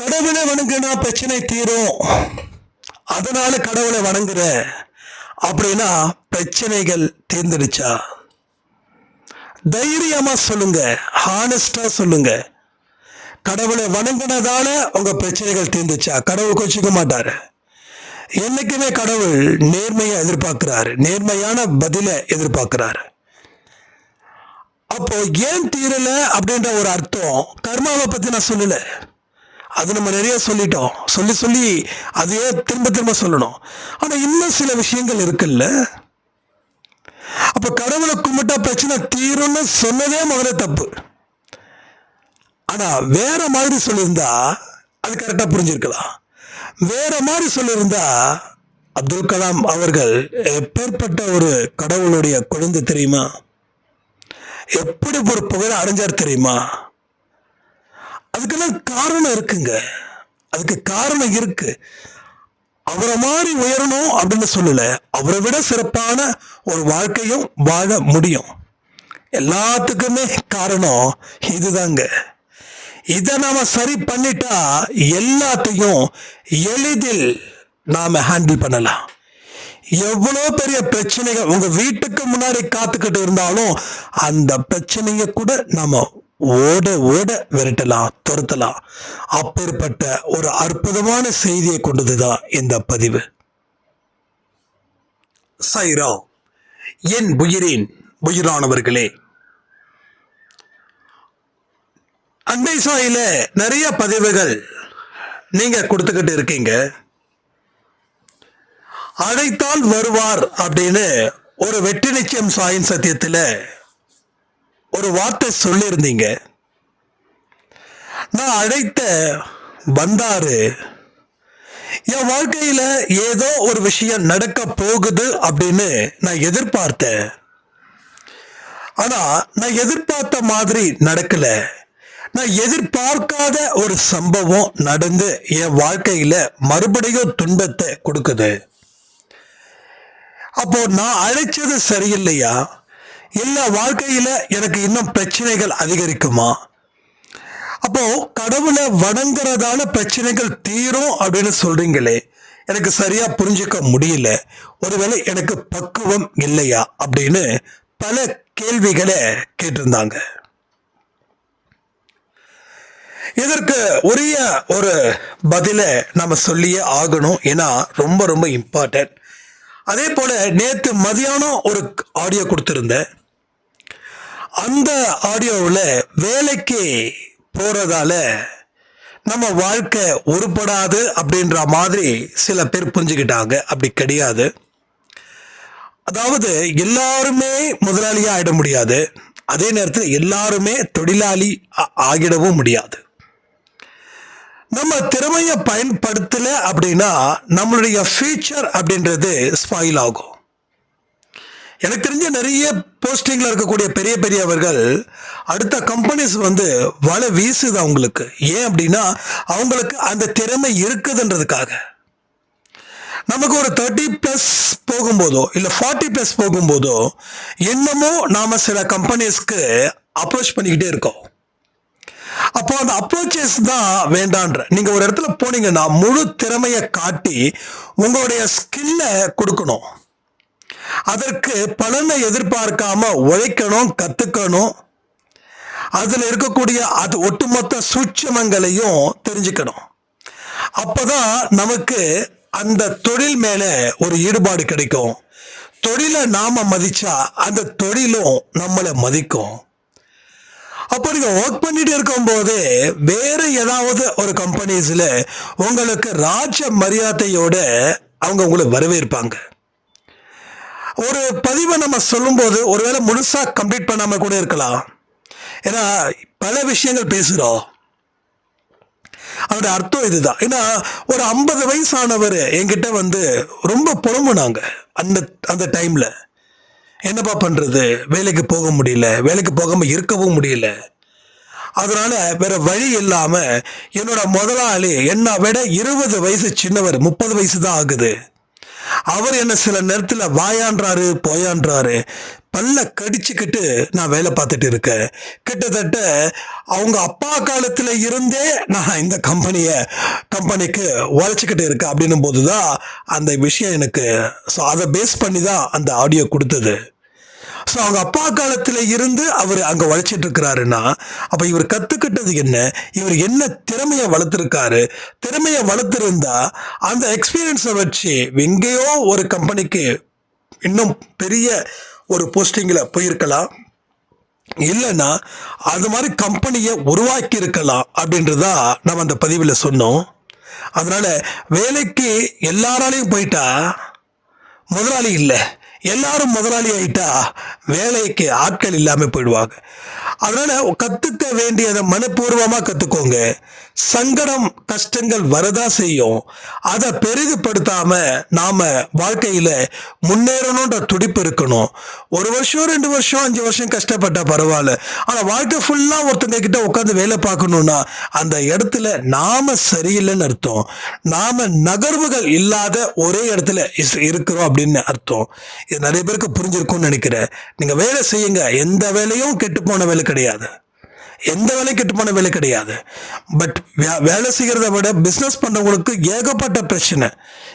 கடவுளை வணங்கினா பிரச்சனை தீரும். அதனால கடவுளை வணங்குற. அப்படின்னா பிரச்சனைகள் தீர்ந்துடுச்சா? தைரியமா சொல்லுங்க. ஹானஸ்டா சொல்லுங்க. கடவுளை வணங்கினதால உங்க பிரச்சனைகள் தீர்ந்துச்சா கடவுள் கொச்சிக்க மாட்டாரு. என்னைக்குமே கடவுள் நேர்மையை எதிர்பார்க்கிறாரு. நேர்மையான பதிலை எதிர்பார்க்கிறாரு. அப்போ ஏன் தீரல அப்படின்ற ஒரு அர்த்தம் கர்மாவை பத்தி நான் சொல்லலை. அது நம்ம நிறைய சொல்லிட்டோம். சொல்லி சொல்லி அதையே திரும்ப திரும்ப சொல்லணும். ஆனால் இன்னும் சில விஷயங்கள் இருக்குல்ல? அப்போ கடவுளை கும்பிட்டா பிரச்சனை தீரும்னு சொன்னதே முதல்ல தப்பு. ஆனால் வேற மாதிரி சொல்லியிருந்தா அது கரெக்டாக புரிஞ்சிருக்கலாம். வேற மாதிரி சொல்லியிருந்தா அப்துல் கலாம் அவர்கள் எப்பேற்பட்ட ஒரு கடவுளுடைய குழந்தை தெரியுமா? எப்படி ஒரு புகழ் அடைஞ்சார் தெரியுமா? அதுக்கெல்லாம் காரணம் இருக்குங்க. அதுக்கு காரணம் இருக்கு. அவரை மாதிரி உயரணும் அப்படின்னு சொல்லல. அவரை விட சிறப்பான ஒரு வாழ்க்கையும் வாழ முடியும். எல்லாத்துக்குமே காரணம் இதுதாங்க. இதை நாம சரி பண்ணிட்டா எல்லாத்தையும் எளிதில் நாம ஹேண்டில் பண்ணலாம். எவ்வளோ பெரிய பிரச்சனைகள் உங்க வீட்டுக்கு முன்னாடி காத்துக்கிட்டு இருந்தாலும் அந்த பிரச்சனையை கூட நாம ஓட ஓட விரட்டலாம் துரத்தலாம் அப்பேற்பட்ட ஒரு அற்புதமான செய்தியை கொண்டதுதான் இந்த பதிவு. சைரா என் உயிரின் உயிரானவர்களே. அன்பை சாயில நிறைய பதிவுகள் நீங்க கொடுத்துக்கிட்டு இருக்கீங்க. அழைத்தால் வருவார் அப்படின்னு ஒரு வெற்றி நிச்சயம் சாயின் சத்தியத்தில் ஒரு வார்த்தை சொல்லியிருந்தீங்க. நான் அழைத்த வந்தாரு என் வாழ்க்கையில ஏதோ ஒரு விஷயம் நடக்க போகுது அப்படின்னு நான் எதிர்பார்த்தேன். ஆனா நான் எதிர்பார்த்த மாதிரி நடக்கல. நான் எதிர்பார்க்காத ஒரு சம்பவம் நடந்து என் வாழ்க்கையில மறுபடியும் துன்பத்தை கொடுக்குது. அப்போ நான் அழைச்சது சரியில்லையா? இல்லை வாழ்க்கையில் எனக்கு இன்னும் பிரச்சனைகள் அதிகரிக்குமா? அப்போ கடவுளை வணங்குறதால பிரச்சனைகள் தீரும் அப்படின்னு சொல்றீங்களே எனக்கு சரியா புரிஞ்சுக்க முடியல. ஒருவேளை எனக்கு பக்குவம் இல்லையா அப்படின்னு பல கேள்விகளை கேட்டிருந்தாங்க. இதற்கு உரிய ஒரு பதிலை நம்ம சொல்லியே ஆகணும். ஏன்னா ரொம்ப ரொம்ப இம்பார்ட்டன்ட் அதே போல நேற்று மதியானம் ஒரு ஆடியோ கொடுத்துருந்தேன். அந்த ஆடியோவில் வேலைக்கு போகிறதால நம்ம வாழ்க்கை உருப்படாது அப்படின்ற மாதிரி சில பேர் புரிஞ்சுக்கிட்டாங்க. அப்படி கிடையாது. அதாவது எல்லாருமே முதலாளியாக ஆகிட முடியாது. அதே நேரத்தில் எல்லாருமே தொழிலாளி ஆகிடவும் முடியாது. நம்ம திறமையை பயன்படுத்தலை அப்படின்னா நம்மளுடைய ஃபியூச்சர் அப்படின்றது ஸ்பாயில் ஆகும். எனக்கு தெரிஞ்ச நிறைய போஸ்டிங்கில் இருக்கக்கூடிய பெரிய பெரியவர்கள் அடுத்த கம்பெனிஸ் வந்து வலை வீசுது அவங்களுக்கு. ஏன் அப்படின்னா அவங்களுக்கு அந்த திறமை இருக்குதுன்றதுக்காக. நமக்கு ஒரு தேர்ட்டி ப்ளஸ் போகும்போதோ இல்லை ஃபார்ட்டி ப்ளஸ் போகும்போதோ என்னமோ நாம் சில கம்பெனிஸ்க்கு அப்ரோச் பண்ணிக்கிட்டே இருக்கோம். அப்போ அந்த அப்ரோச்சஸ் தான் வேண்டான்ற. நீங்க ஒரு இடத்துல போனீங்கன்னா முழு திறமையை காட்டி உங்களுடைய ஸ்கில்ல கொடுக்கணும். அதற்கு பலனை எதிர்பார்க்காம உழைக்கணும் கத்துக்கணும். அதுல இருக்கக்கூடிய அது ஒட்டுமொத்த சூட்சமங்களையும் தெரிஞ்சுக்கணும். அப்பதான் நமக்கு அந்த தொழில் மேல ஒரு ஈடுபாடு கிடைக்கும். தொழிலை நாம மதிச்சா அந்த தொழிலும் நம்மளை மதிக்கும். அப்போ நீங்க ஒர்க் பண்ணிட்டு இருக்கும்போது வேற ஏதாவது ஒரு கம்பெனிஸ்ல உங்களுக்கு ராஜ மரியாதையோட அவங்க உங்களை வரவேற்பாங்க. ஒரு பதிவை நம்ம சொல்லும்போது ஒருவேளை முழுசா கம்ப்ளீட் பண்ணாம கூட இருக்கலாம். ஏன்னா பல விஷயங்கள் பேசுகிறோம் அதோட அர்த்தம் இதுதான். ஏன்னா ஒரு ஐம்பது வயசானவர் என்கிட்ட வந்து ரொம்ப புலம்புனாங்க அந்த அந்த டைமில் என்னப்பா பண்ணுறது வேலைக்கு போக முடியல. வேலைக்கு போகாமல் இருக்கவும் முடியல. அதனால் வேற வழி இல்லாமல் என்னோட முதலாளி என்னை விட இருபது வயசு சின்னவர் முப்பது வயசு தான் ஆகுது. அவர் என்ன சில நேரத்தில் வாயான்றாரு போயான்றாரு. பல்ல கடிச்சுக்கிட்டு நான் வேலை பார்த்துட்டு இருக்கேன். கிட்டத்தட்ட அவங்க அப்பா காலத்துல இருந்தே நான் இந்த கம்பெனியை கம்பெனிக்கு உழைச்சிக்கிட்டு இருக்கேன் அப்படின்னும் போது தான் அந்த விஷயம் எனக்கு ஸோ அதை பேஸ் பண்ணி தான் அந்த ஆடியோ கொடுத்தது. ஸோ அவங்க அப்பா காலத்தில் இருந்து அவர் அங்கே உழைச்சிட்டு இருக்கிறாருன்னா அப்போ இவர் கற்றுக்கிட்டது என்ன? இவர் என்ன திறமையை வளர்த்துருக்காரு? திறமையை வளர்த்துருந்தா அந்த எக்ஸ்பீரியன்ஸை வச்சு எங்கேயோ ஒரு கம்பெனிக்கு இன்னும் பெரிய ஒரு போஸ்டிங்கில் போயிருக்கலாம். இல்லைன்னா அது மாதிரி கம்பெனியை உருவாக்கி இருக்கலாம் அப்படின்றதா நம்ம அந்த பதிவில் சொன்னோம். அதனால் வேலைக்கு எல்லாராலையும் போயிட்டா முதலாளி இல்லை. எல்லாரும் முதலாளி ஆயிட்டா வேலைக்கு ஆட்கள் இல்லாமல் போயிடுவாங்க. அதனால் கற்றுக்க வேண்டியதை மனப்பூர்வமாக கற்றுக்கோங்க சங்கடம் கஷ்டங்கள் வரதா செய்யும். அதை பெரிதுபடுத்தாம நாம வாழ்க்கையில முன்னேறணுன்ற துடிப்பு இருக்கணும். ஒரு வருஷம் ரெண்டு வருஷம் அஞ்சு வருஷம் கஷ்டப்பட்டா பரவாயில்ல. ஆனா வாழ்க்கை ஃபுல்லா ஒருத்தங்க கிட்ட உட்காந்து வேலை பார்க்கணும்னா அந்த இடத்துல நாம சரியில்லைன்னு அர்த்தம். நாம நகர்வுகள் இல்லாத ஒரே இடத்துல இஸ்- இருக்கிறோம் அப்படின்னு அர்த்தம். இது நிறைய பேருக்கு புரிஞ்சிருக்கும்னு நினைக்கிறேன். நீங்க வேலை செய்யுங்க. எந்த வேலையும் கெட்டு போன வேலை கிடையாது. எந்த வேலையும் கெட்டு போன வேலை கிடையாது. பட் வேலை செய்கிறத விட பிஸ்னஸ் பண்ணுறவங்களுக்கு ஏகப்பட்ட பிரச்சனை.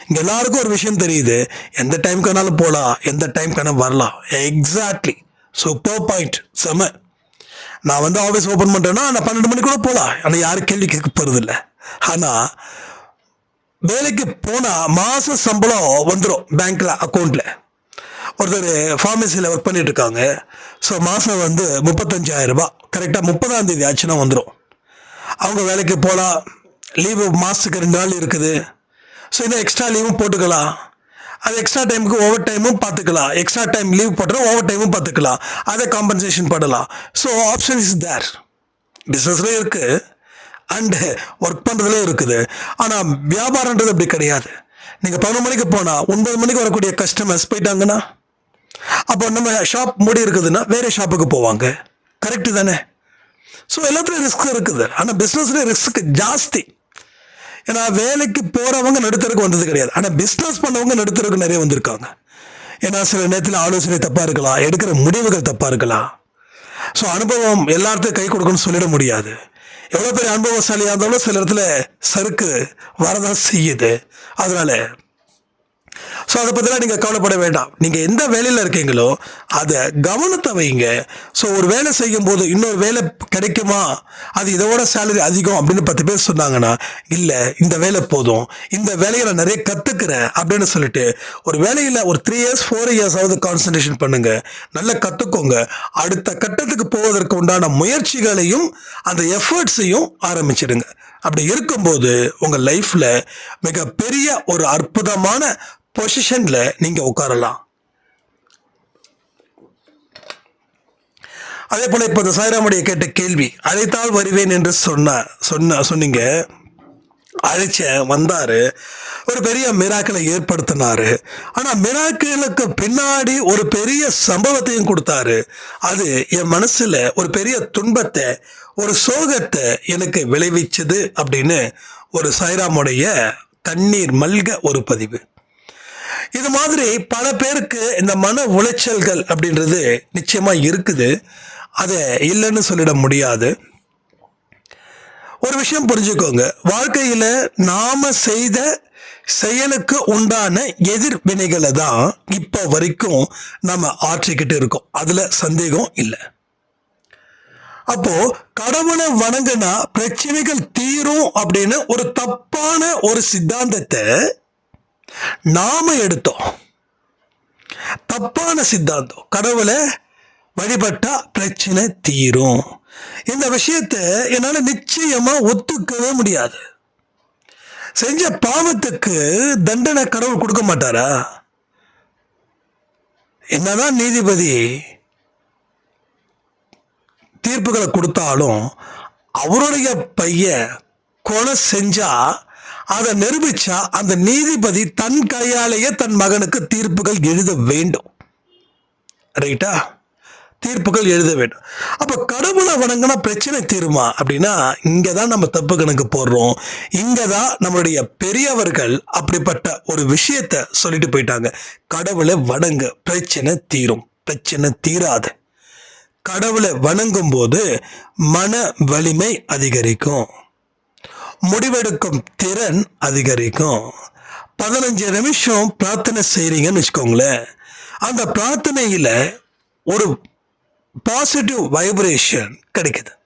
இங்கே எல்லாருக்கும் ஒரு விஷயம் தெரியுது. எந்த டைம் வேணாலும் போகலாம் எந்த டைம் வேணாலும் வரலாம். எக்ஸாக்ட்லி சூப்பர் பாயிண்ட் செம. நான் வந்து ஆஃபீஸ் ஓப்பன் பண்ணுறேன்னா நான் பன்னெண்டு மணிக்கு கூட போகலாம் ஆனால் யாரும் கேள்வி கேட்க போகிறதில்ல ஆனால் வேலைக்கு போனால் மாத சம்பளம் வந்துடும் பேங்க்கில் அக்கௌண்ட்டில் ஒருத்தர் ஃபார்மசியில் ஒர்க் பண்ணிட்டு இருக்காங்க ஸோ மாதம் வந்து முப்பத்தஞ்சாயிரரூபா. கரெக்டாக முப்பதாம் தேதி ஆச்சுன்னா வந்துடும் அவங்க வேலைக்கு போகலாம் லீவு மாதத்துக்கு ரெண்டு நாள் இருக்குது. ஸோ இன்னும் எக்ஸ்ட்ரா லீவும் போட்டுக்கலாம். அது எக்ஸ்ட்ரா டைமுக்கு ஓவர் டைமும் பார்த்துக்கலாம் எக்ஸ்ட்ரா டைம் லீவ் போட்டுறோம் ஓவர் டைமும் பார்த்துக்கலாம் அதை காம்பன்சேஷன் பண்ணலாம். ஸோ ஆப்ஷன் இஸ் தேர் பிஸ்னஸ்லேயும் இருக்குது அண்டு ஒர்க் பண்ணுறதுலேயும் இருக்குது. ஆனால் வியாபாரன்றது அப்படி கிடையாது. நீங்கள் பதினொரு மணிக்கு போனால் ஒன்பது மணிக்கு வரக்கூடிய கஸ்டமர்ஸ் போயிட்டாங்கன்னா அப்போ நம்ம ஷாப் மூடி இருக்குதுன்னா வேற ஷாப்புக்கு போவாங்க. கரெக்டு தானே? ஸோ எல்லாத்துலேயும் ரிஸ்க் இருக்குது. ஆனால் பிஸ்னஸ்ல ரிஸ்க் ஜாஸ்தி. ஏன்னா வேலைக்கு போகிறவங்க நடுத்தருக்கு வந்தது கிடையாது. ஆனால் பிஸ்னஸ் பண்ணவங்க நடுத்தருக்கு நிறைய வந்திருக்காங்க. ஏன்னா சில நேரத்தில் ஆலோசனை தப்பாக இருக்கலாம். எடுக்கிற முடிவுகள் தப்பாக இருக்கலாம். ஸோ அனுபவம் எல்லாத்தையும் கை கொடுக்கணும்னு சொல்லிட முடியாது. எவ்வளோ பெரிய அனுபவசாலியாக இருந்தாலும் சில இடத்துல சறுக்கு வரதான் செய்யுது. அதனால ஸோ அதை பற்றிலாம் நீங்கள் கவலைப்பட வேண்டாம். நீங்கள் எந்த வேலையில் இருக்கீங்களோ அதை கவனத்தை வைங்க. ஸோ ஒரு வேலை செய்யும் போது இன்னொரு வேலை கிடைக்குமா? அது இதோட சேலரி அதிகம் அப்படின்னு பத்து பேர் சொன்னாங்கன்னா இல்லை இந்த வேலை போதும். இந்த வேலையை நான் நிறைய கற்றுக்கிறேன் அப்படின்னு சொல்லிட்டு ஒரு வேலையில் ஒரு த்ரீ இயர்ஸ் ஃபோர் இயர்ஸ் ஆகுது கான்சன்ட்ரேஷன் பண்ணுங்க. நல்லா கற்றுக்கோங்க அடுத்த கட்டத்துக்கு போவதற்கு உண்டான முயற்சிகளையும் அந்த எஃபர்ட்ஸையும் ஆரம்பிச்சிடுங்க. அப்படி இருக்கும்போது உங்கள் லைஃப்பில் மிகப்பெரிய ஒரு அற்புதமான பொசிஷனில் நீங்கள் உட்காரலாம். அதே போல் இப்போ இந்த சாய்ராமுடைய கேட்ட கேள்வி அழைத்தால் வருவேன் என்று சொன்ன சொன்ன சொன்னீங்க. அழைச்ச வந்தார். ஒரு பெரிய மிராக்களை ஏற்படுத்தினாரு. ஆனால் மிராக்களுக்கு பின்னாடி ஒரு பெரிய சம்பவத்தையும் கொடுத்தாரு. அது என் மனசில் ஒரு பெரிய துன்பத்தை ஒரு சோகத்தை எனக்கு விளைவிச்சது அப்படின்னு ஒரு சாய்ராமுடைய கண்ணீர் மல்க ஒரு பதிவு. இது மாதிரி பல பேருக்கு இந்த மன உளைச்சல்கள் அப்படின்றது நிச்சயமா இருக்குது. அதை இல்லைன்னு சொல்லிட முடியாது. ஒரு விஷயம் புரிஞ்சுக்கோங்க. வாழ்க்கையில நாம செய்த செயலுக்கு உண்டான எதிர்வினைகளை தான் இப்போ வரைக்கும் நம்ம ஆற்றிக்கிட்டு இருக்கோம். அதுல சந்தேகம் இல்லை. அப்போ கடவுளை வணங்குனா பிரச்சனைகள் தீரும் அப்படின்னு ஒரு தப்பான ஒரு சித்தாந்தத்தை நாம எடுத்தோம். தப்பான சித்தாந்தம். கடவுளை வழிபட்டா பிரச்சனை தீரும். இந்த விஷயத்தை என்னால நிச்சயமா ஒத்துக்கவே முடியாது. செஞ்ச பாவத்துக்கு தண்டனை கடவுள் கொடுக்க மாட்டாரா? என்னதான் நீதிபதி தீர்ப்புகளை கொடுத்தாலும் அவருடைய பையன் கொலை செஞ்சா அதை நிரூபிச்சா அந்த நீதிபதி தன் கையாலேயே தன் மகனுக்கு தீர்ப்புகள் எழுத வேண்டும். ரைட்டா தீர்ப்புகள் எழுத வேண்டும். அப்போ கடவுளை வணங்கினா பிரச்சனை தீருமா? அப்படின்னா இங்கே தான் நம்ம தப்பு கணக்கு போடுறோம். இங்கே தான் நம்மளுடைய பெரியவர்கள் அப்படிப்பட்ட ஒரு விஷயத்த சொல்லிட்டு போயிட்டாங்க. கடவுளை வணங்க பிரச்சனை தீரும். பிரச்சனை தீராது. கடவுளை வணங்கும் போது மன வலிமை அதிகரிக்கும். முடிவெடுக்கும் திறன் அதிகரிக்கும். பதினஞ்சு நிமிஷம் பிரார்த்தனை செய்கிறீங்கன்னு வச்சுக்கோங்களேன். அந்த பிரார்த்தனையில் ஒரு பாசிட்டிவ் வைப்ரேஷன் கிடைக்குது.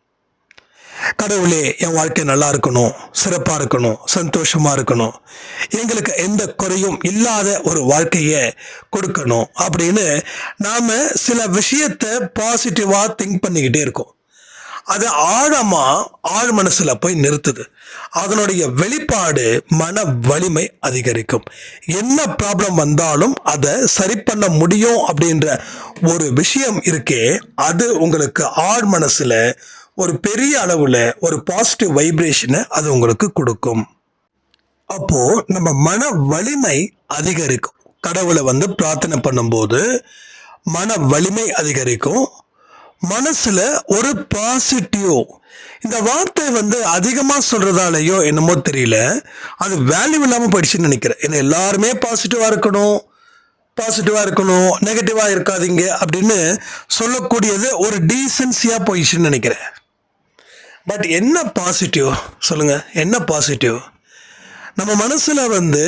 கடவுளே என் வாழ்க்கை நல்லா இருக்கணும் சிறப்பாக இருக்கணும் சந்தோஷமாக இருக்கணும். எங்களுக்கு எந்த குறையும் இல்லாத ஒரு வாழ்க்கையை கொடுக்கணும் அப்படின்னு நாம் சில விஷயத்தை பாசிட்டிவாக திங்க் பண்ணிக்கிட்டே இருக்கோம். அது ஆழமாக ஆழ் மனசுல போய் நிறுத்துது. அதனுடைய வெளிப்பாடு மன வலிமை அதிகரிக்கும். என்ன ப்ராப்ளம் வந்தாலும் அதை சரி பண்ண முடியும் அப்படின்ற ஒரு விஷயம் இருக்கே அது உங்களுக்கு ஆழ் மனசில் ஒரு பெரிய அளவில் ஒரு பாசிட்டிவ் வைப்ரேஷனை அது உங்களுக்கு கொடுக்கும். அப்போ நம்ம மன வலிமை அதிகரிக்கும். கடவுளை வந்து பிரார்த்தனை பண்ணும்போது மன வலிமை அதிகரிக்கும். மனசுல ஒரு பாசிட்டிவ் இந்த வார்த்தை வந்து அதிகமாக சொல்றதாலேயோ என்னமோ தெரியல. அது வேல்யூ இல்லாமல் போயிடுச்சுன்னு நினைக்கிறேன். ஏன்னா எல்லாருமே பாசிட்டிவாக இருக்கணும். பாசிட்டிவாக இருக்கணும். நெகட்டிவாக இருக்காதீங்க அப்படின்னு சொல்லக்கூடியது ஒரு டீசன்சியாக போயிடுச்சுன்னு நினைக்கிறேன். பட் என்ன பாசிட்டிவ் சொல்லுங்க. என்ன பாசிட்டிவ் நம்ம மனசுல வந்து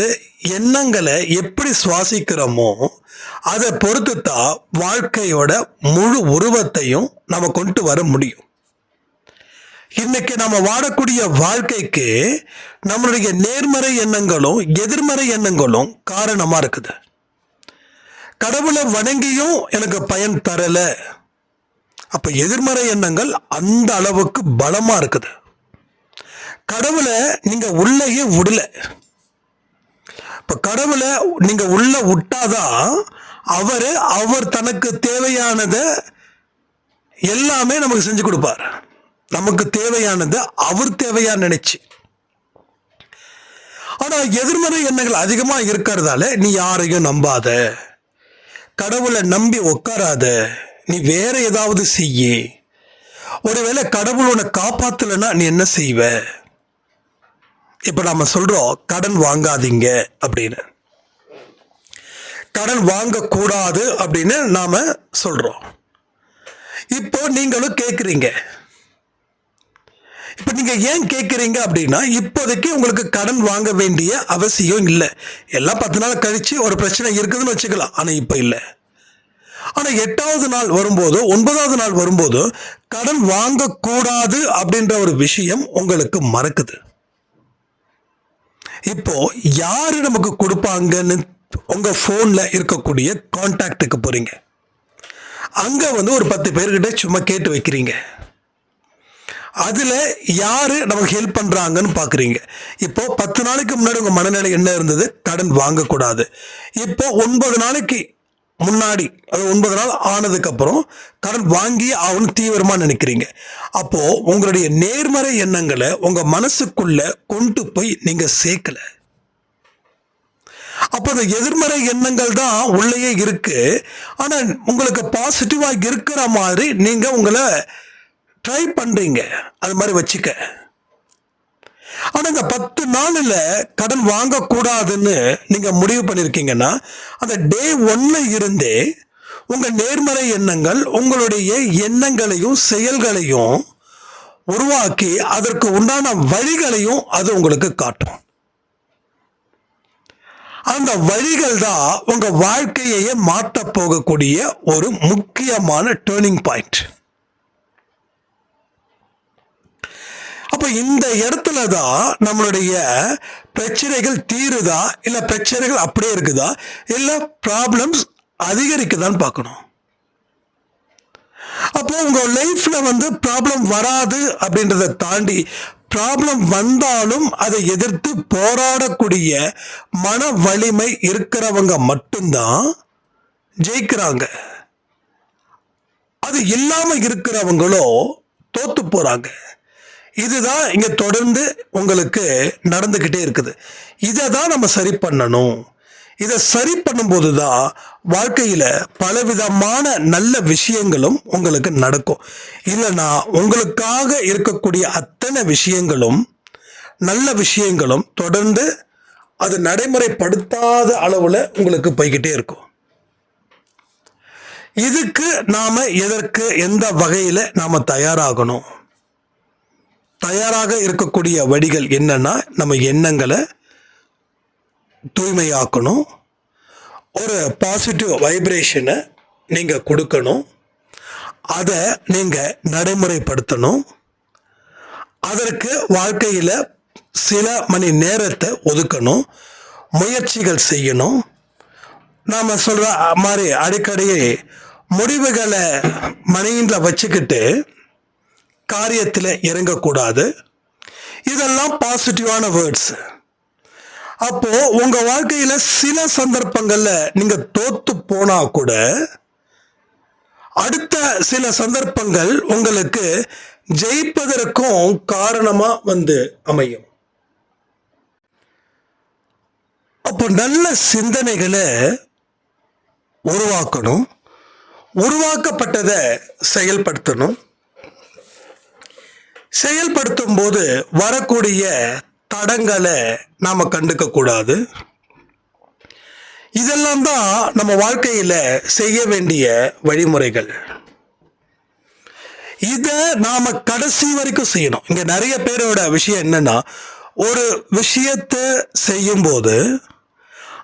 எண்ணங்களை எப்படி சுவாசிக்கிறோமோ அதை பொறுத்து தான் வாழ்க்கையோட முழு உருவத்தையும் நம்ம கொண்டு வர முடியும். இன்னைக்கு நம்ம வாழக்கூடிய வாழ்க்கைக்கு நம்மளுடைய நேர்மறை எண்ணங்களும் எதிர்மறை எண்ணங்களும் காரணமா இருக்குது. கடவுளை வணங்கியும் எனக்கு பயன் தரல. அப்ப எதிர்மறை எண்ணங்கள் அந்த அளவுக்கு பலமா இருக்குது. கடவுளை நீங்க உள்ளேயே விடல. இப்ப கடவுளை நீங்க உள்ள விட்டாதான் அவர் அவர் தனக்கு தேவையானதை எல்லாமே நமக்கு செஞ்சு கொடுப்பார். நமக்கு தேவையானது அவர் தேவையா நினைச்சு. ஆனா எதிர்மறை எண்ணங்கள் அதிகமா இருக்கிறதால நீ யாரையும் நம்பாத. கடவுளை நம்பி உட்காராத. நீ வேற ஏதாவது செய்ய. ஒருவேளை கடவுள் உன்னை காப்பாத்தலைன்னா நீ என்ன செய்வ? இப்ப நாம சொல்றோம் கடன் வாங்காதீங்க அப்படின்னு. கடன் வாங்கக்கூடாது அப்படின்னு நாம சொல்றோம். இப்போ நீங்களும் கேட்குறீங்க இப்போ நீங்கள் ஏன் கேட்குறீங்க அப்படின்னா இப்போதைக்கு உங்களுக்கு கடன் வாங்க வேண்டிய அவசியம் இல்லை. எல்லாம் பத்து நாள் கழிச்சு ஒரு பிரச்சனை இருக்குதுன்னு வச்சுக்கலாம் ஆனால் இப்போ இல்லை. ஆனால் எட்டாவது நாள் வரும்போதோ ஒன்பதாவது நாள் வரும்போதோ கடன் வாங்கக்கூடாது அப்படின்ற ஒரு விஷயம் உங்களுக்கு மறக்குது. இப்போ யாரு நமக்கு கொடுப்பாங்கன்னு உங்க ஃபோன்ல இருக்கக்கூடிய கான்டாக்டுக்கு போறீங்க. அங்க வந்து ஒரு பத்து பேர்கிட்ட சும்மா கேட்டு வைக்கிறீங்க. அதில் யார் நமக்கு ஹெல்ப் பண்ணுறாங்கன்னு பார்க்குறீங்க இப்போ பத்து நாளைக்கு முன்னாடி உங்கள் மனநிலை என்ன இருந்தது? கடன் வாங்கக்கூடாது. இப்போ ஒன்பது நாளைக்கு முன்னாடி அது ஒன்பது நாள் ஆனதுக்கப்புறம் கடன் வாங்கி ஆகணும் தீவிரமாக நினைக்கிறீங்க. அப்போது உங்களுடைய நேர்மறை எண்ணங்களை உங்கள் மனசுக்குள்ளே கொண்டு போய் நீங்கள் சேர்க்கலை. அப்போ அந்த எதிர்மறை எண்ணங்கள் தான் உள்ளேயே இருக்கு. ஆனால் உங்களுக்கு பாசிட்டிவாக இருக்கிற மாதிரி நீங்கள் உங்களை ட்ரை பண்ணுறீங்க அது மாதிரி வச்சுக்க. ஆனா இந்த பத்து நாள்ல கடன் வாங்கக்கூடாதுன்னு நீங்க முடிவு பண்ணிருக்கீங்கன்னா அந்த டே ஒன்ல இருந்தே உங்க நேர்மறை எண்ணங்கள் உங்களுடைய எண்ணங்களையும் செயல்களையும் உருவாக்கி அதற்கு உண்டான வழிகளையும் அது உங்களுக்கு காட்டும். அந்த வழிகள் தான் உங்க வாழ்க்கையையே மாற்ற போகக்கூடிய ஒரு முக்கியமான டேர்னிங் பாயிண்ட் அப்ப இந்த இடத்துல தான் நம்மளுடைய பிரச்சனைகள் தீருதா? இல்ல பிரச்சனைகள் அப்படியே இருக்குதா? இல்ல ப்ராப்ளம்ஸ் அதிகரிக்குதான்னு பார்க்கணும். அப்போ உங்க லைஃப்ல வந்து ப்ராப்ளம் வராது அப்படின்றத தாண்டி ப்ராப்ளம் வந்தாலும் அதை எதிர்த்து போராடக்கூடிய மன வலிமை இருக்கிறவங்க மட்டும்தான் ஜெயிக்கிறாங்க. அது இல்லாம இருக்கிறவங்களோ தோத்து போறாங்க. இதுதான் இங்க தொடர்ந்து உங்களுக்கு நடந்துக்கிட்டே இருக்குது. இதை தான் நம்ம சரி பண்ணணும். இதை சரி பண்ணும்போது தான் வாழ்க்கையில பலவிதமான நல்ல விஷயங்களும் உங்களுக்கு நடக்கும். இல்லைன்னா உங்களுக்காக இருக்கக்கூடிய அத்தனை விஷயங்களும் நல்ல விஷயங்களும் தொடர்ந்து அது நடைமுறைப்படுத்தாத அளவில் உங்களுக்கு போய்கிட்டே இருக்கும். இதுக்கு நாம் எதற்கு எந்த வகையில் நாம் தயாராகணும்? தயாராக இருக்கக்கூடிய வழிகள் என்னன்னா நம்ம எண்ணங்களை தூய்மையாக்கணும். ஒரு பாசிட்டிவ் வைப்ரேஷனை நீங்கள் கொடுக்கணும். அதை நீங்கள் நடைமுறைப்படுத்தணும். அதற்கு வாழ்க்கையில் சில மணி நேரத்தை ஒதுக்கணும். முயற்சிகள் செய்யணும். நாம் சொல்கிற மாதிரி அடிக்கடி முடிவுகளை மனையில் வச்சுக்கிட்டு காரியத்தில் இறங்கக்கூடாது. இதெல்லாம் பாசிட்டிவான வேர்ட்ஸ் அப்போ உங்க வாழ்க்கையில சில சந்தர்ப்பங்கள்ல நீங்க தோத்து போனா கூட அடுத்த சில சந்தர்ப்பங்கள் உங்களுக்கு ஜெயிப்பதற்கும் காரணமா வந்து அமையும். அப்போ நல்ல சிந்தனைகளை உருவாக்கணும். உருவாக்கப்பட்டதை செயல்படுத்தணும். செயல்படுத்தும் போது வரக்கூடிய தடங்களை நாம கண்டுக்க கூடாது. இதெல்லாம் தான் நம்ம வாழ்க்கையில செய்ய வேண்டிய வழிமுறைகள். இதை நாம கடைசி வரைக்கும் செய்யணும். இங்க நிறைய பேரோட விஷயம் என்னன்னா ஒரு விஷயத்தை செய்யும்போது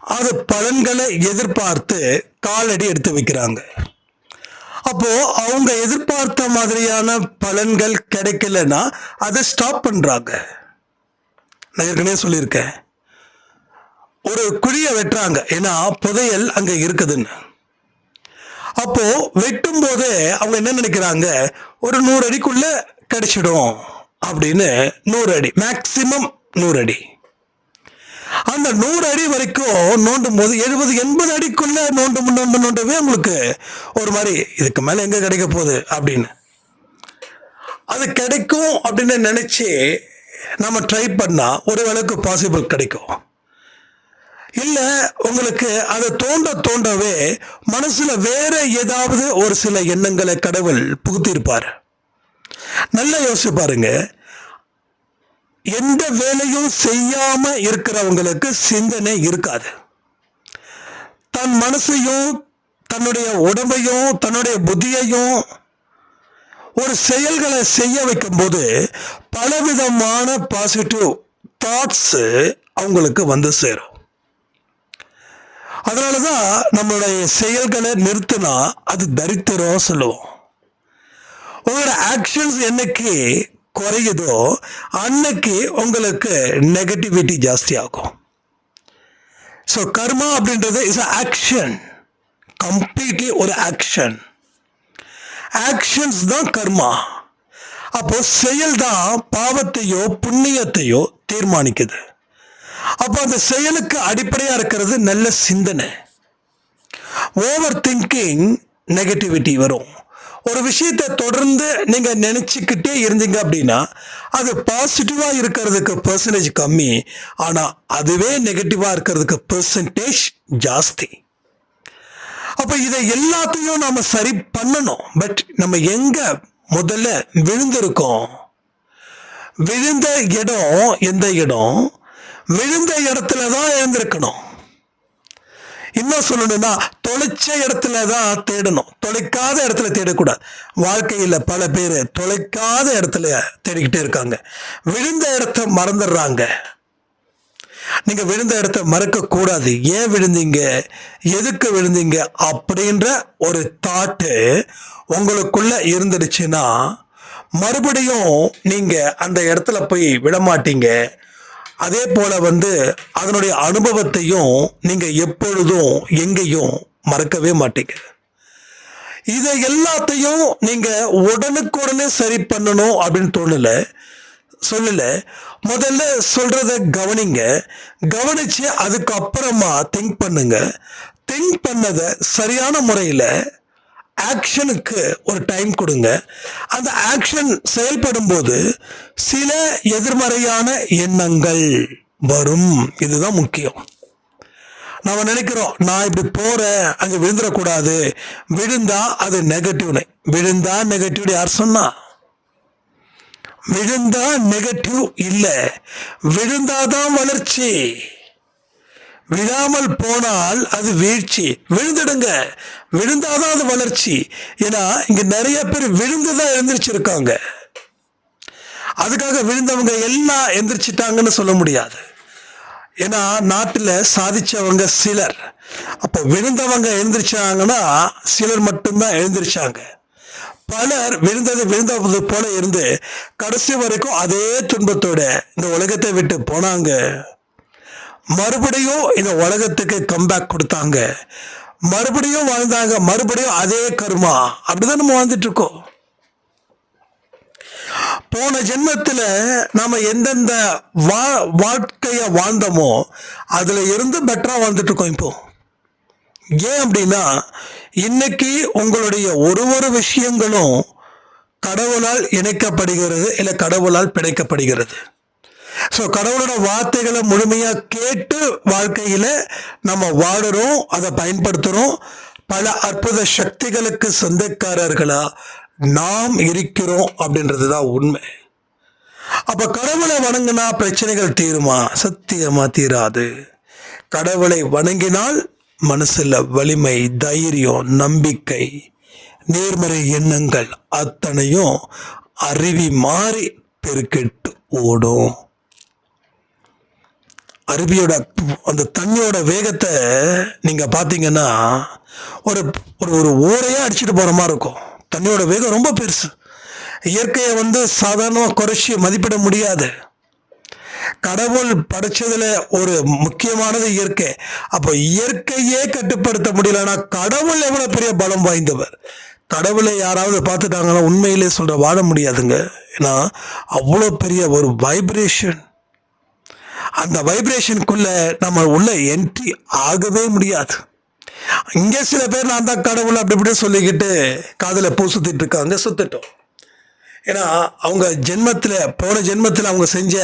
அது பலன்களை எதிர்பார்த்து காலடி எடுத்து வைக்கிறாங்க. அப்போ அவங்க எதிர்பார்த்த மாதிரியான பலன்கள் கிடைக்கலன்னா அதை ஸ்டாப் பண்றாங்க. நான் ஏற்கனவே சொல்லியிருக்கேன். ஒரு குழியை வெட்டுறாங்க. ஏன்னா புதையல் அங்க இருக்குதுன்னு. அப்போ வெட்டும் போதே அவங்க என்ன நினைக்கிறாங்க? ஒரு நூறு அடிக்குள்ள கிடைச்சிடும் அப்படின்னு நூறு அடி மேக்சிமம் நூறு அடி. அந்த நூறு அடி வரைக்கும் நோண்டும் போது எழுபது எண்பது அடிக்குள்ள நோண்டு நோண்டு நோண்டவே உங்களுக்கு ஒரு மாதிரி இதுக்கு மேல எங்க கிடைக்க போகுது? அப்படின்னு. அது கிடைக்கும் அப்படின்னு நினைச்சு நம்ம ட்ரை பண்ணா ஒரு வேளவுக்கு பாசிபிள் கிடைக்கும். இல்லை உங்களுக்கு அதை தோண்ட தோண்டவே மனசில் வேற ஏதாவது ஒரு சில எண்ணங்களை கடவுள் புகுத்திருப்பார் நல்லா யோசிச்சு பாருங்கள் எந்த வேலையும் செய்யாம இருக்கிறவங்களுக்கு சிந்தனை இருக்காது. தன் மனசையும் தன்னுடைய உடம்பையும் தன்னுடைய புத்தியையும் ஒரு செயல்களை செய்ய வைக்கும்போது பலவிதமான பாசிட்டிவ் தாட்ஸ் அவங்களுக்கு வந்து சேரும். அதனால தான் நம்மளுடைய செயல்களை நிறுத்தினா அது தரித்திரம் சொல்லுவோம். உங்களோட ஆக்ஷன்ஸ் என்னைக்கு குறையுதோ அன்னைக்கு உங்களுக்கு நெகட்டிவிட்டி ஜாஸ்தியாகும். ஸோ கர்மா அப்படின்றது இஸ் ஆக்ஷன் கம்ப்ளீட்லி ஒரு ஆக்ஷன் ஆக்ஷன்ஸ் தான் கர்மா அப்போ செயல் தான் பாவத்தையோ புண்ணியத்தையோ தீர்மானிக்குது. அப்போ அந்த செயலுக்கு அடிப்படையாக இருக்கிறது நல்ல சிந்தனை. ஓவர் திங்கிங் நெகட்டிவிட்டி வரும். ஒரு விஷயத்தை தொடர்ந்து நீங்க நினைச்சுக்கிட்டே இருந்தீங்க அப்படின்னா அது பாசிட்டிவா இருக்கிறதுக்கு பர்சன்டேஜ் கம்மி. ஆனா அதுவே நெகட்டிவா இருக்கிறதுக்கு பர்சன்டேஜ் ஜாஸ்தி. அப்ப இதை எல்லாத்தையும் நாம சரி பண்ணணும். பட் நம்ம எங்க முதல்ல விழுந்திருக்கோம்? விழுந்த இடம் எந்த இடம்? விழுந்த இடத்துல தான் இருந்திருக்கணும் இன்னும் சொல்லணும்னா தொலைச்ச இடத்துல தான் தேடணும். தொலைக்காத இடத்துல தேடக்கூடாது. வாழ்க்கையில் பல பேர் தொலைக்காத இடத்துல தேடிக்கிட்டே இருக்காங்க. விழுந்த இடத்த மறந்துடுறாங்க. நீங்க விழுந்த இடத்த மறக்க கூடாது ஏன் விழுந்தீங்க? எதுக்கு விழுந்தீங்க? அப்படின்ற ஒரு தாட்டு உங்களுக்குள்ள இருந்துடுச்சுன்னா மறுபடியும் நீங்க அந்த இடத்துல போய் விடமாட்டீங்க. அதே போல வந்து அதனுடைய அனுபவத்தையும் நீங்க எப்பொழுதும் எங்கேயும் மறக்கவே மாட்டீங்க. இதை எல்லாத்தையும் நீங்க உடனுக்குடனே சரி பண்ணணும் அப்படின்னு தோணல. சொல்லல. முதல்ல சொல்றத கவனிங்க. கவனிச்சு அதுக்கப்புறமா திங்க் பண்ணுங்க. திங்க் பண்ணதை சரியான முறையில் ஆக்ஷனுக்கு ஒரு டைம் கொடுங்க. அந்த ஆக்ஷன் செயல்படும் போது சில எதிர்மறையான எண்ணங்கள் வரும். இதுதான் முக்கியம். நம்ம நினைக்கிறோம் நான் இப்படி போறேன் அங்கே விழுந்துடக்கூடாது. விழுந்தா அது நெகட்டிவ்னு விழுந்தா நெகட்டிவ் யார் சொன்னா? விழுந்தா நெகட்டிவ் இல்லை. விழுந்தாதான் வளர்ச்சி. விழாமல் போனால் அது வீழ்ச்சி. விழுந்துடுங்க. விழுந்தாதான் அது வளர்ச்சி. ஏன்னா இங்க நிறைய பேர் விழுந்துதான் எழுந்திரிச்சிருக்காங்க. அதுக்காக விழுந்தவங்க எல்லாம் எந்திரிச்சிட்டாங்கன்னு சொல்ல முடியாது. ஏன்னா நாட்டில் சாதிச்சவங்க சிலர். அப்போ விழுந்தவங்க எழுந்திரிச்சாங்கன்னா சிலர் மட்டும்தான் எழுந்திரிச்சாங்க. பலர் விழுந்தது விழுந்தது போல இருந்து கடைசி வரைக்கும் அதே துன்பத்தோட இந்த உலகத்தை விட்டு போனாங்க. மறுபடியும் இந்த உலகத்துக்கு கம்பேக் கொடுத்தாங்க. மறுபடியும் வாழ்ந்தாங்க. மறுபடியும் அதே கருமா. அப்படிதான் நம்ம வாழ்ந்துட்டு இருக்கோம். போன ஜென்மத்தில் நம்ம எந்தெந்த வா வாழ்க்கையை வாழ்ந்தோமோ அதில் இருந்து பெட்டராக வாழ்ந்துட்டு இருக்கோம் இப்போ. ஏன் அப்படின்னா இன்னைக்கு உங்களுடைய ஒரு ஒரு விஷயங்களும் கடவுளால் இணைக்கப்படுகிறது இல்லை கடவுளால் பிணைக்கப்படுகிறது. ஸோ கடவுளோட வார்த்தைகளை முழுமையாக கேட்டு வாழ்க்கையில் நம்ம வாடுறோம் அதை பயன்படுத்துகிறோம் பல அற்புத சக்திகளுக்கு சொந்தக்காரர்களா நாம் இருக்கிறோம் அப்படின்றது தான் உண்மை. அப்போ கடவுளை வணங்கினா பிரச்சனைகள் தீருமா? சத்தியமாக தீராது. கடவுளை வணங்கினால் மனசில் வலிமை தைரியம் நம்பிக்கை நேர்மறை எண்ணங்கள் அத்தனையும் அருவி மாறி பெருக்கெட்டு ஓடும். அருவியோட அந்த தண்ணியோட வேகத்தை நீங்கள் பார்த்தீங்கன்னா ஒரு ஒரு ஒரு ஓரையா அடிச்சுட்டு போகிற மாதிரி இருக்கும். தண்ணியோட வேகம் ரொம்ப பெருசு. இயற்கையை வந்து சாதாரணமாக குறைச்சி மதிப்பிட முடியாது. கடவுள் படைச்சதுல ஒரு முக்கியமானது இயற்கை. அப்போ இயற்கையே கட்டுப்படுத்த முடியலன்னா கடவுள் எவ்வளோ பெரிய பலம் வாய்ந்தவர்? கடவுளை யாராவது பார்த்துட்டாங்கன்னா உண்மையிலே சொல்கிற வாழ முடியாதுங்க. ஏன்னா அவ்வளோ பெரிய ஒரு வைப்ரேஷன் அந்த வைப்ரேஷனுக்குள்ள நம்ம உள்ள என்ட்ரி ஆகவே முடியாது. இங்கே சில பேர் நான் தான் கடவுள் அப்படி இப்படி சொல்லிக்கிட்டு காதில் பூ சுத்திட்டு இருக்காங்க சுத்தட்டும். ஏன்னா அவங்க ஜென்மத்தில் போன ஜென்மத்தில் அவங்க செஞ்ச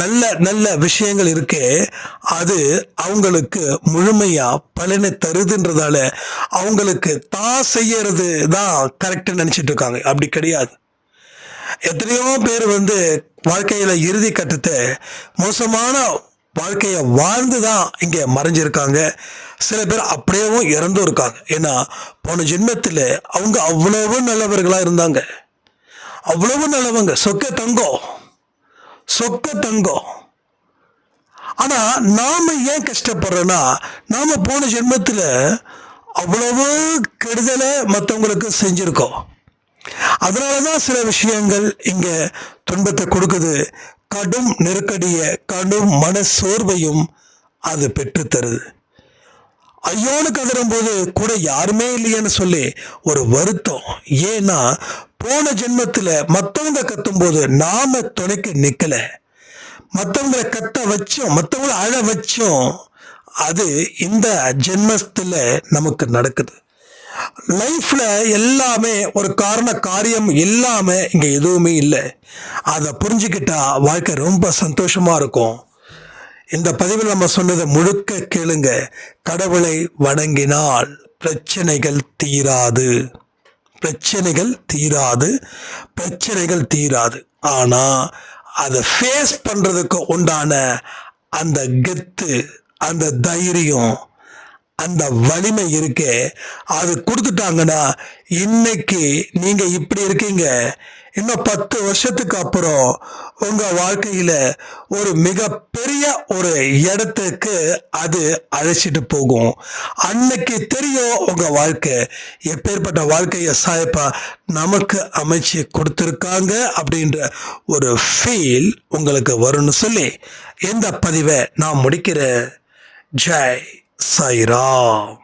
நல்ல நல்ல விஷயங்கள் இருக்கே அது அவங்களுக்கு முழுமையாக பலனை தருதுன்றதால அவங்களுக்கு தான் செய்யறது தான் கரெக்டுன்னு நினச்சிட்டு இருக்காங்க. அப்படி கிடையாது. எத்தனையோ பேர் வந்து வாழ்க்கையில் இறுதி கட்டத்தை மோசமான வாழ்க்கையை வாழ்ந்து தான் இங்கே மறைஞ்சிருக்காங்க. சில பேர் அப்படியேவும் இறந்தும் இருக்காங்க. ஏன்னா போன ஜென்மத்தில் அவங்க அவ்வளவு நல்லவர்களாக இருந்தாங்க. அவ்வளவு நல்லவங்க. சொக்க தங்கம். சொக்க தங்கம். ஆனா நாம ஏன் கஷ்டப்படுறோன்னா நாம போன ஜென்மத்தில் அவ்வளவு கெடுதலை மற்றவங்களுக்கு செஞ்சுருக்கோம். அதனால தான் சில விஷயங்கள் இங்க துன்பத்தை கொடுக்குது. கடும் நெருக்கடிய கடும் மன சோர்வையும் அது பெற்றுத்தருது. ஐயோனு கதறும் போது கூட யாருமே இல்லையேன்னு சொல்லி ஒரு வருத்தம். ஏன்னா போன ஜென்மத்தில் மற்றவங்க கத்தும் போது நாம துணைக்கு நிக்கல. மற்றவங்களை கத்த வச்சோம் மற்றவங்களை அழ வச்சோம். அது இந்த ஜென்மத்தில் நமக்கு நடக்குது. லைஃப்பில் எல்லாமே ஒரு காரண காரியம் இல்லாமல் இங்கே எதுவுமே இல்லை. அதை புரிஞ்சுக்கிட்டா வாழ்க்கை ரொம்ப சந்தோஷமாக இருக்கும். இந்த பதிவில் நம்ம சொன்னதை முழுக்க கேளுங்க. கடவுளை வணங்கினால் பிரச்சனைகள் தீராது. பிரச்சனைகள் தீராது. பிரச்சனைகள் தீராது. ஆனால் அதை ஃபேஸ் பண்ணுறதுக்கு உண்டான அந்த கெத்து அந்த தைரியம் அந்த வலிமை இருக்கு. அது கொடுத்துட்டாங்கன்னா இன்னைக்கு நீங்க இப்படி இருக்கீங்க. இன்னும் பத்து வருஷத்துக்கு அப்புறம் உங்க வாழ்க்கையில ஒரு மிகப்பெரிய ஒரு இடத்துக்கு அது அழைச்சிட்டு போகும். அன்னைக்கு தெரியும் உங்க வாழ்க்கை. எப்பேற்பட்ட வாழ்க்கையை சாயப்பா நமக்கு அமைச்சு கொடுத்துருக்காங்க அப்படின்ற ஒரு ஃபீல் உங்களுக்கு வரும்னு சொல்லி இந்த பதிவை நான் முடிக்கிறேன். ஜெய். Sairam.